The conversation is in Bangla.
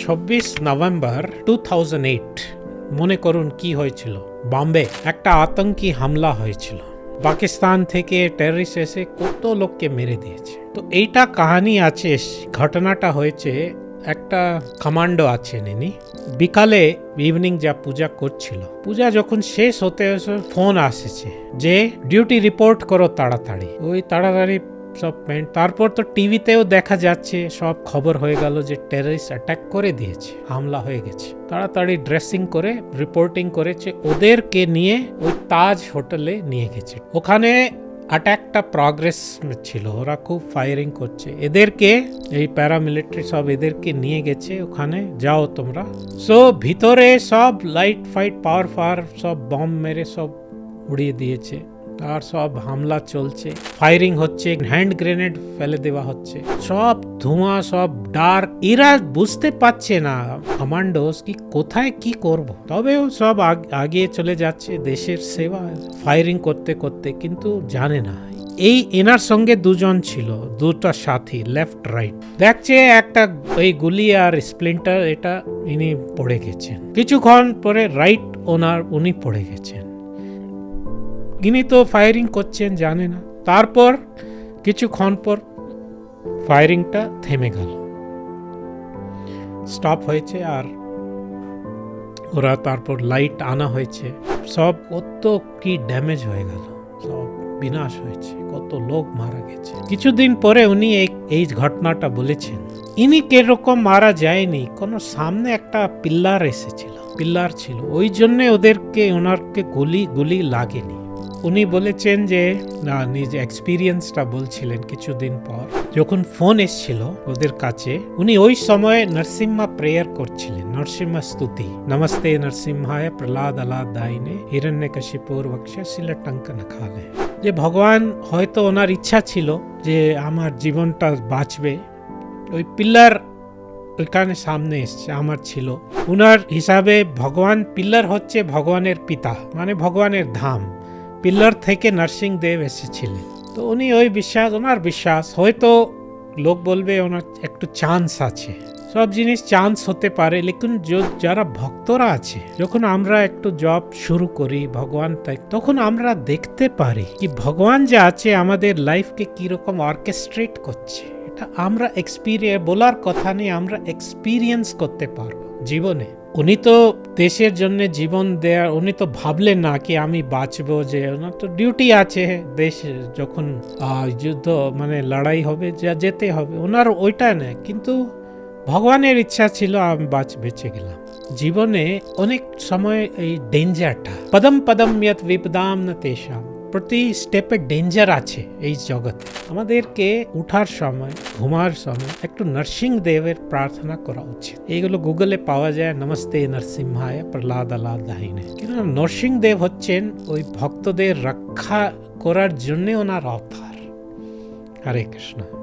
ছাব্বিশ নভেম্বর টু মনে করুন কি হয়েছিল? বম্বে একটা আতঙ্কি হামলা হয়েছিল। পাকিস্তান থেকে টেররিস্ট এসে কত লোককে মেরে দিয়েছে। তো এইটা কাহানি আছে, ঘটনাটা হয়েছে, একটা কমান্ডো আছেন ইনি বিকালে ইভিনিং যা পূজা করছিল। পূজা যখন শেষ হতে হতে ফোন আসেছে যে ডিউটি রিপোর্ট করো তাড়াতাড়ি। ওই তাড়াতাড়ি প্যান্ট তারপর তো টিভিতেও দেখা যাচ্ছে, সব খবর হয়ে গেল যে টেররিস্ট অ্যাটাক করে দিয়েছে, হামলা হয়ে গেছে। তাড়াতাড়ি ড্রেসিং করে রিপোর্টিং করেছে, ওদেরকে নিয়ে ওই তাজ হোটেলে নিয়ে গেছে। ওখানে অ্যাটাকটা প্রগ্রেস ছিল, ওরা খুব ফায়ারিং করছে। এদেরকে, এই প্যারামিলিটারি সব এদেরকে নিয়ে গেছে, ওখানে যাও তোমরা। সো ভিতরে সব লাইট ফাইট পাওয়ার ফার সব বম মেরে সব উড়িয়ে দিয়েছে। আর সব হামলা চলছে। ফায়ারিং হচ্ছে হ্যান্ড গ্রেনেড ফেলে দেওয়া হচ্ছে। সব ধোঁয়া, সব ডার্ক এরা বুঝতে পারছে না কমান্ডোস কি কোথায় কি করব। তবেও সব আগ- চলে যাচ্ছে দেশের সেবা ফায়ারিং করতে করতে, কিন্তু জানে না। এই এনার সঙ্গে দুজন ছিল, দুটা সাথী লেফট রাইট দেখছে একটা ওই গুলি আর স্প্লিন্টার এটা ইনি পড়ে গেছেন। কিছুক্ষণ পরে রাইট ওনার উনি পড়ে গেছেন। ইনি তো ফায়ারিং করছেন, জানে না। তারপর কিছুক্ষণ পর ফায়ারিংটা থেমে গেল। স্টপ হয়েছে আর ওরা তারপর লাইট আনা হয়েছে। সব কত কি ড্যামেজ হয়ে গেল, সব বিনাশ হয়েছে, কত লোক মারা গেছে। কিছুদিন পরে উনি এই ঘটনাটা বলেছেন। ইনি কেরকম মারা যায়নি, কোনো সামনে একটা পিল্লার এসেছিল পিল্লার ছিল। ওই জন্যে ওদেরকে, ওনারকে গুলি গুলি লাগেনি। উনি বলেছেন যে, না, নিজ এক্সপিরিয়েন্সটা বলছিলেন কিছুদিন পর। যখন ফোন এসছিল ওদের কাছে, উনি ওই সময় নরসিম্হা প্রেয়ার করছিলেন। নরসিম্হা স্তুতি। নমস্তে নরসিম্হায়, প্রহ্লাদ আলাদ দাইনে হিরণ্য কশিপুর বক্ষ শিলটঙ্কন খালে। যে ভগবান হয়তো ওনার ইচ্ছা ছিল যে আমার জীবনটা বাঁচবে। ওই পিল্লার ওইখানে সামনে এসছে, আমার ছিল। উনার হিসাবে ভগবান পিল্লার হচ্ছে ভগবানের পিতা মানে ভগবানের ধাম। পিল্লার থেকে নরসিং দেব এসেছিলেন তো উনি ওই বিশ্বাস, ওনার বিশ্বাস। হয়তো লোক বলবে ওনার একটু চান্স আছে। সব জিনিস চান্স হতে পারে, লেকিন যারা ভক্তরা আছে, যখন আমরা একটু জব শুরু করি ভগবান তাই, তখন আমরা দেখতে পারি কি ভগবান যে আছে, আমাদের লাইফকে কীরকম অর্কেস্ট্রেট করছে। এটা আমরা এক্সপিরিয়ে বলার কথা নেই, আমরা এক্সপিরিয়েন্স করতে পারব জীবনে। উনি তো দেশের জন্য জীবন দেয়ার উনি তো ভাবলেন না কি আমি বাঁচবো যে, ওনার তো ডিউটি আছে দেশ যখন যুদ্ধ মানে লড়াই হবে, যা যেতে হবে, ওনার ওইটা না কিন্তু ভগবানের ইচ্ছা ছিল আমি বাঁচ, বেঁচে গেলাম। জীবনে অনেক সময় এই ডেঞ্জারটা পদম পদম ইয়ত বিপদাম না তেষাম প্রতি স্টেপে ডেঞ্জার আছে এই জগতে আমাদেরকে উঠার সময়, ঘুমার সময় একটু নরসিং দেবের প্রার্থনা করা উচিত। এইগুলো গুগলে পাওয়া যায়, নমস্তে নরসিংহায় প্রহ্লাদ আলাদ কিন্তু নরসিং দেব হচ্ছেন ওই ভক্তদের রক্ষা করার জন্যে ওনার অবতার হরে কৃষ্ণ।